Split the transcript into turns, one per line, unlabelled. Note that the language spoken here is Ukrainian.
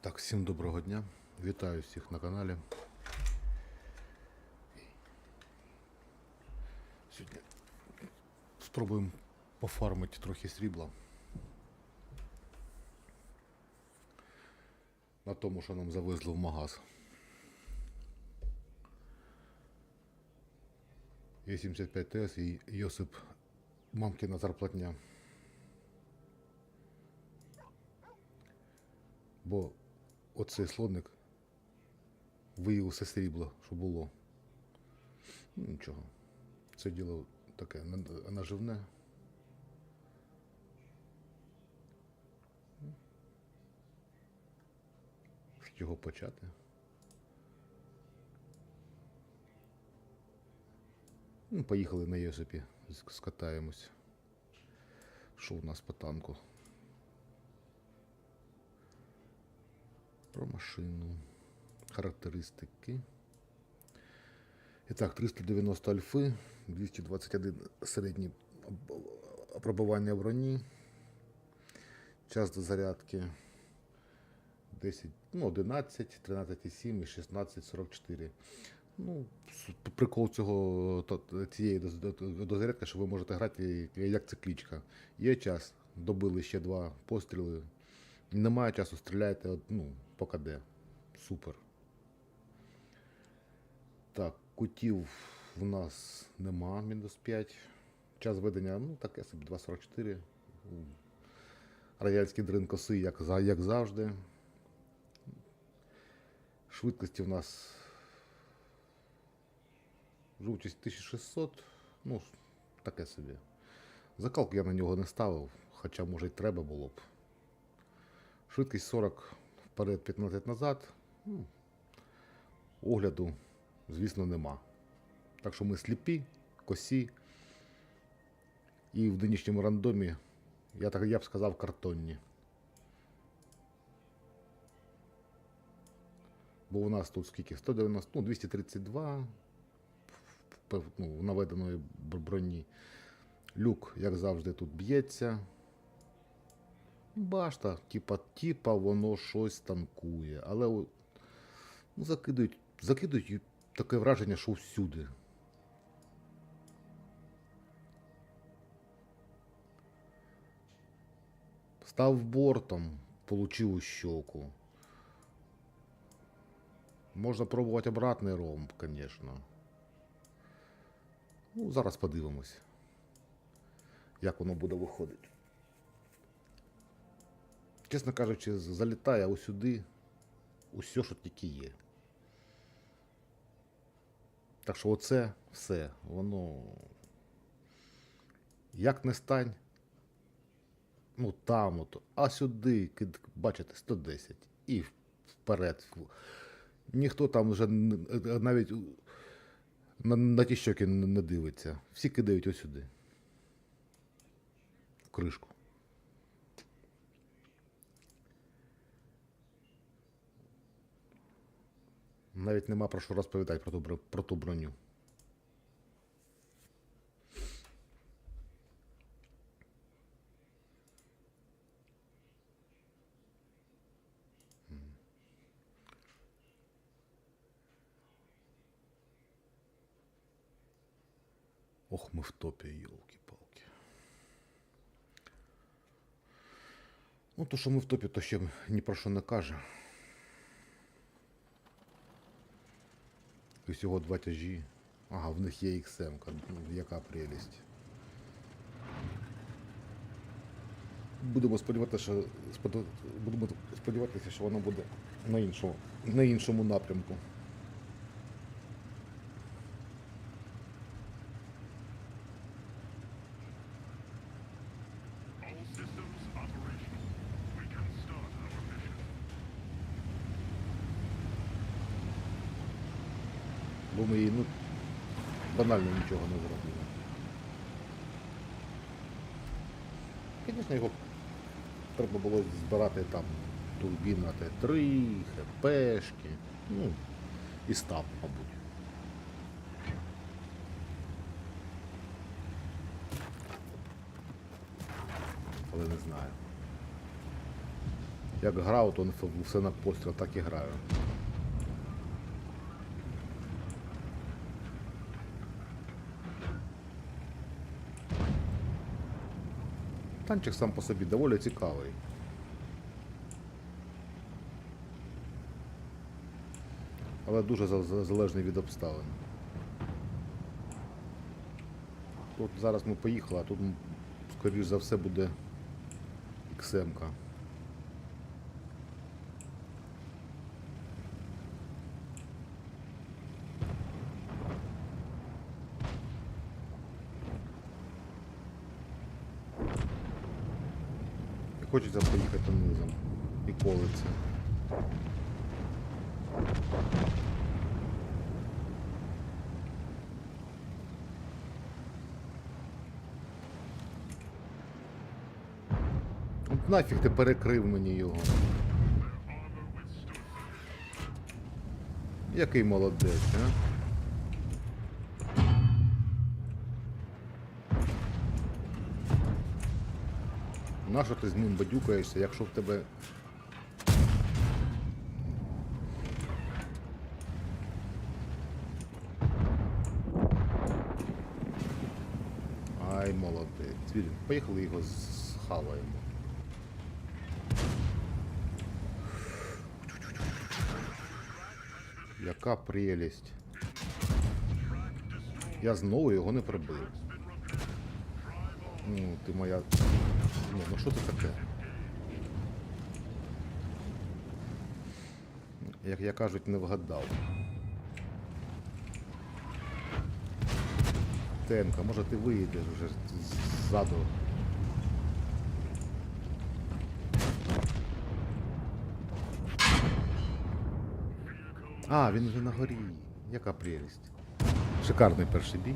Так, всім доброго дня. Вітаю всіх на каналі. Сьогодні спробуємо пофармити трохи срібла. На тому, що нам завезли в магаз. Є 75 ТС і Йосип мамкина зарплатня. Бо оцей слоник виїв усе срібло, що було. Ну, нічого. Це діло таке наживне. З чого почати? Ну, поїхали на Йосипі, скатаємось. Що у нас по танку? Про машину. Характеристики. І так, 390 альфи, 221 середній об- пробивання броні. Час до зарядки 10, ну, 11, 13,7 і 16,44. Ну, прикол цього цієї дозарядки, що ви можете грати як циклічка. Є час, добили ще два постріли. Немає часу, стріляйте ну, по КД. Супер. Так, кутів в нас нема, мінус 5. Час ведення, ну таке собі 2.44. Ну, Радянський дрин коси, як, як завжди. Швидкості в нас жовтість 1600. Ну, таке собі. Закалку я на нього не ставив, хоча може й треба було б. Швидкість 40 вперед, 15 назад. Ну, огляду, звісно, нема. Так що ми сліпі, косі. І в нинішньому рандомі, я, так, я б сказав, картонні. Бо у нас тут скільки? 190, ну, 232 п- ну, наведеної броні. Люк, як завжди, тут б'ється. Башта, типа, типа воно щось танкує. Але ну, закидують, закидують таке враження, що всюди. Став бортом, получив у щоку. Можна пробувати обратний ромб, звісно. Ну, зараз подивимось, як воно буде виходити. Чесно кажучи, залітає усюди усе, що тільки є. Так що оце все, воно. Як не стань, ну там от, а сюди, бачите, 110 і вперед. Ніхто там вже навіть на, на ті щоки не дивиться. Всі кидають ось сюди. Кришку. Навіть нема про що розповідати про ту, про ту броню. Ох, ми в топі, йолки-палки. Ну, то, що ми в топі, то ще ні про що не каже. І всього два тяжі. Ага, в них є XM, яка прелість. Будемо сподіватися, що будемо сподіватися, що воно буде на іншому, на іншому напрямку. Бо ми їй ну, банально нічого не зробили. Звісно, його треба було збирати там турбіна Т3, ХПшки, ну, і стаб, мабуть. Але не знаю. Як грав, то все на постріл, так і граю. Танчик сам по собі доволі цікавий. Але дуже за- за- залежний від обставин. Тут зараз ми поїхали, а тут, скоріш за все, буде XM-ка. І Хочеться поїхати низом. І колиться. От нафіг ти перекрив мені його. Який молодець, а? Нащо ти з ним бадюкаєшся, якщо в тебе. Ай, молодець. Вірю, поїхали його схаваємо. Яка прелість. Я знову його не прибив. Ну, ти моя. Ні, ну що це таке? Як я кажуть, не вгадав. Тенка, може ти виїдеш вже ззаду. А, він вже на горі. Яка прелість. Шикарний перший бій.